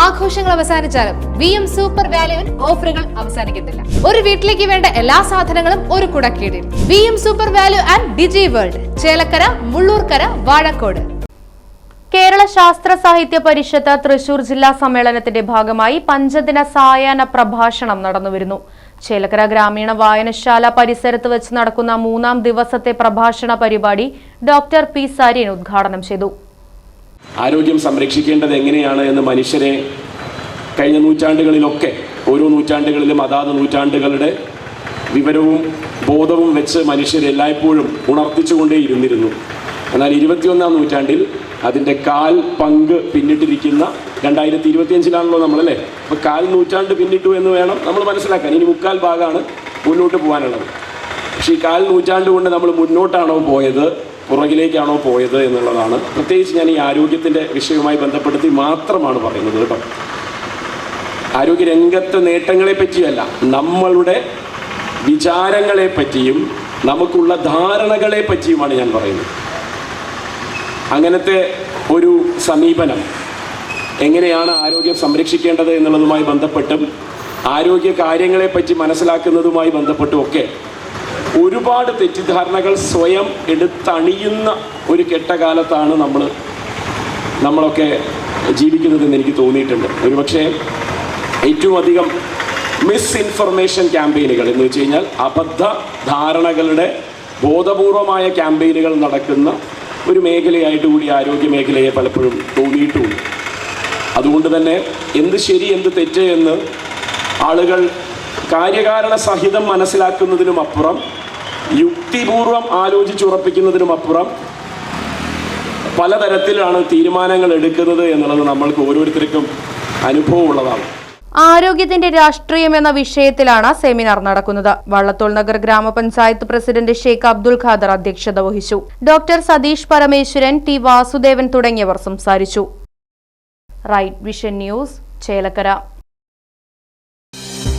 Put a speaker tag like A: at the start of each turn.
A: ആഘോഷങ്ങൾ അവസാനിച്ചാലും V M super വാല്യുവിൽ ഓഫറുകൾ അവസാനിക്കുന്നില്ല ഒരു വീട്ടിലേക്ക് വേണ്ട എല്ലാ സാധനങ്ങളും ഒരു കുടക്കീടിൽ. V M super value and digi world Chelakkara Mullurkara Vazhakkode.
B: Kerala Sasthra Sahithya Parishad Thrissur ജില്ലാ സമ്മേളനത്തിന്റെ ഭാഗമായി പഞ്ചദിന സായാഹ്ന പ്രഭാഷണം നടന്നുവരുന്നു. ചേലക്കര ഗ്രാമീണ വായനശാല പരിസരത്ത് വെച്ച് നടക്കുന്ന മൂന്നാം ദിവസത്തെ പ്രഭാഷണ പരിപാടി ഡോക്ടർ പി സരീൻ ഉദ്ഘാടനം ചെയ്തു.
C: ആരോഗ്യം സംരക്ഷിക്കേണ്ടത് എങ്ങനെയാണ് എന്ന് മനുഷ്യരെ കഴിഞ്ഞ നൂറ്റാണ്ടുകളിലൊക്കെ ഓരോ നൂറ്റാണ്ടുകളിലും അതാത് നൂറ്റാണ്ടുകളുടെ വിവരവും ബോധവും വെച്ച് മനുഷ്യരെല്ലായ്പ്പോഴും ഉണർത്തിച്ചുകൊണ്ടേ ഇരുന്നിരുന്നു എന്നാൽ ഇരുപത്തിയൊന്നാം നൂറ്റാണ്ടിൽ അതിന്റെ കാൽ പങ്ക് പിന്നിട്ടിരിക്കുന്ന രണ്ടായിരത്തി ഇരുപത്തിയഞ്ചിലാണല്ലോ നമ്മളല്ലേ? അപ്പോൾ കാൽ നൂറ്റാണ്ട് പിന്നിട്ടു എന്ന് വേണം നമ്മൾ മനസ്സിലാക്കാൻ. ഇനി മുക്കാൽ ഭാഗമാണ് മുന്നോട്ട് പോകാനുള്ളത്. പക്ഷേ ഈ കാൽ നൂറ്റാണ്ട് കൊണ്ട് നമ്മൾ മുന്നോട്ടാണോ പോയത്? പുറകിലേക്കാണോ പോയത് എന്നുള്ളതാണ്. പ്രത്യേകിച്ച് ഞാൻ ഈ ആരോഗ്യത്തിന്റെ വിഷയവുമായി ബന്ധപ്പെടുത്തി മാത്രമാണ് പറയുന്നത് കേട്ടോ. ആരോഗ്യരംഗത്തെ നേട്ടങ്ങളെ പറ്റിയല്ല നമ്മളുടെ വിചാരങ്ങളെ പറ്റിയും നമുക്കുള്ള ധാരണകളെ പറ്റിയുമാണ് ഞാൻ പറയുന്നത്. അങ്ങനത്തെ ഒരു സമീപനം എങ്ങനെയാണ് ആരോഗ്യം സംരക്ഷിക്കേണ്ടത് എന്നുള്ളതുമായി ബന്ധപ്പെട്ടും ആരോഗ്യ കാര്യങ്ങളെപ്പറ്റി മനസ്സിലാക്കുന്നതുമായി ബന്ധപ്പെട്ടുമൊക്കെ ഒരുപാട് തെറ്റിദ്ധാരണകൾ സ്വയം എടുത്തണിയുന്ന ഒരു കെട്ടകാലത്താണ് നമ്മൾ നമ്മളൊക്കെ ജീവിക്കുന്നതെന്ന് എനിക്ക് തോന്നിയിട്ടുണ്ട്. ഒരുപക്ഷെ ഏറ്റവും അധികം മിസ്ഇൻഫർമേഷൻ ക്യാമ്പയിനുകൾ എന്ന് വെച്ച് കഴിഞ്ഞാൽ അബദ്ധ ധാരണകളുടെ ബോധപൂർവമായ ക്യാമ്പയിനുകൾ നടക്കുന്ന ഒരു മേഖലയായിട്ട് കൂടി ആരോഗ്യ മേഖലയെ പലപ്പോഴും തോന്നിയിട്ടുമുണ്ട് അതുകൊണ്ട് തന്നെ എന്ത് ശരി എന്ത് തെറ്റ് എന്ന് ആളുകൾ കാര്യകാരണ സഹിതം മനസ്സിലാക്കുന്നതിനും അപ്പുറം യുക്തിപൂർവം ആലോചിച്ചുറപ്പിക്കുന്നതിനും അപ്പുറം പലതരത്തിലാണ് തീരുമാനങ്ങൾ എടുക്കുന്നത് എന്നുള്ളത് നമ്മൾക്ക് ഓരോരുത്തർക്കും അനുഭവമുള്ളതാണ്.
B: ആരോഗ്യത്തിന്റെ രാഷ്ട്രീയം എന്ന വിഷയത്തിലാണ് സെമിനാർ നടക്കുന്നത്. വള്ളത്തോൾ നഗർ ഗ്രാമപഞ്ചായത്ത് പ്രസിഡന്റ് ഷെയ്ഖ് അബ്ദുൽ ഖാദർ അധ്യക്ഷത വഹിച്ചു. ഡോക്ടർ സതീഷ് പരമേശ്വരൻ ടി വാസുദേവൻ തുടങ്ങിയവർ സംസാരിച്ചു. Right vision news Chelakkara.